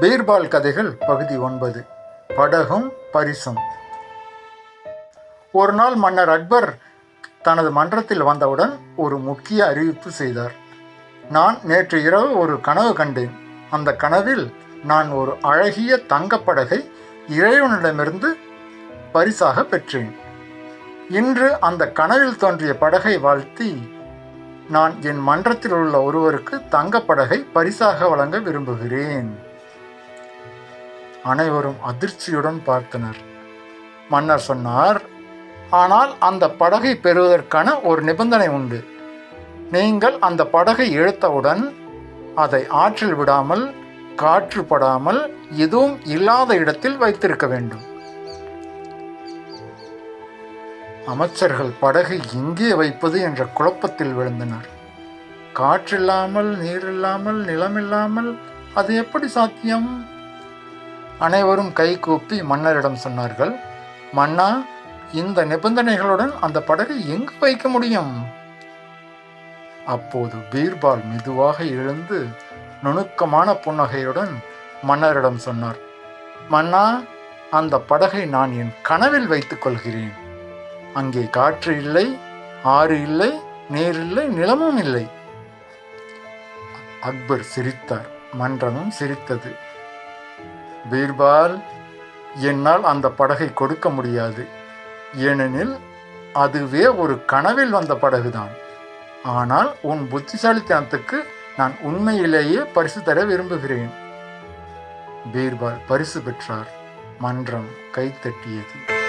பீர்பால் கதைகள் பகுதி ஒன்பது. படகும் பரிசும். ஒரு நாள் மன்னர் அக்பர் தனது மன்றத்தில் வந்தவுடன் ஒரு முக்கிய அறிவிப்பு செய்தார். நான் நேற்று இரவு ஒரு கனவு கண்டேன். அந்த கனவில் நான் ஒரு அழகிய தங்கப்படகை இறைவனிடமிருந்து பரிசாக பெற்றேன். இன்று அந்த கனவில் தோன்றிய படகை வாழ்த்தி நான் என் மன்றத்தில் உள்ள ஒருவருக்கு தங்கப்படகை பரிசாக வழங்க விரும்புகிறேன். அனைவரும் அதிர்ச்சியுடன் பார்த்தனர். மன்னர் சொன்னார் ஆனால் அந்த படகை பெறுவதற்கான ஒரு நிபந்தனை உண்டு. நீங்கள் அந்த படகை இழுத்தவுடன் அதை ஆற்றில் விடாமல் காற்று படாமல் எதுவும் இல்லாத இடத்தில் வைத்திருக்க வேண்டும். அமைச்சர்கள் படகை எங்கே வைப்பது என்ற குழப்பத்தில் விழுந்தனர். காற்றில்லாமல் நீரில்லாமல் நிலமில்லாமல் அது எப்படி சாத்தியம்? அனைவரும் கைகூப்பி மன்னரிடம் சொன்னார்கள் மன்னா இந்த நிபந்தனைகளுடன் அந்த படகை எங்கு வைக்க முடியும்? அப்போது பீர்பால் மெதுவாக எழுந்து நுணுக்கமான புன்னகையுடன் மன்னரிடம் சொன்னார் மன்னா அந்த படகை நான் என் கனவில் வைத்துக் கொள்கிறேன். அங்கே காற்று இல்லை ஆறு இல்லை நீர் இல்லை நிலமும் இல்லை. அக்பர் சிரித்தார் மன்றமும் சிரித்தது. பீர்பால் என்னால் அந்த படகை கொடுக்க முடியாது. ஏனெனில் அதுவே ஒரு கனவில் வந்த படகுதான். ஆனால் உன் புத்திசாலித்தனத்துக்கு நான் உண்மையிலேயே பரிசு தர விரும்புகிறேன். பீர்பால் பரிசு பெற்றார். மன்றம் கைத்தட்டியது.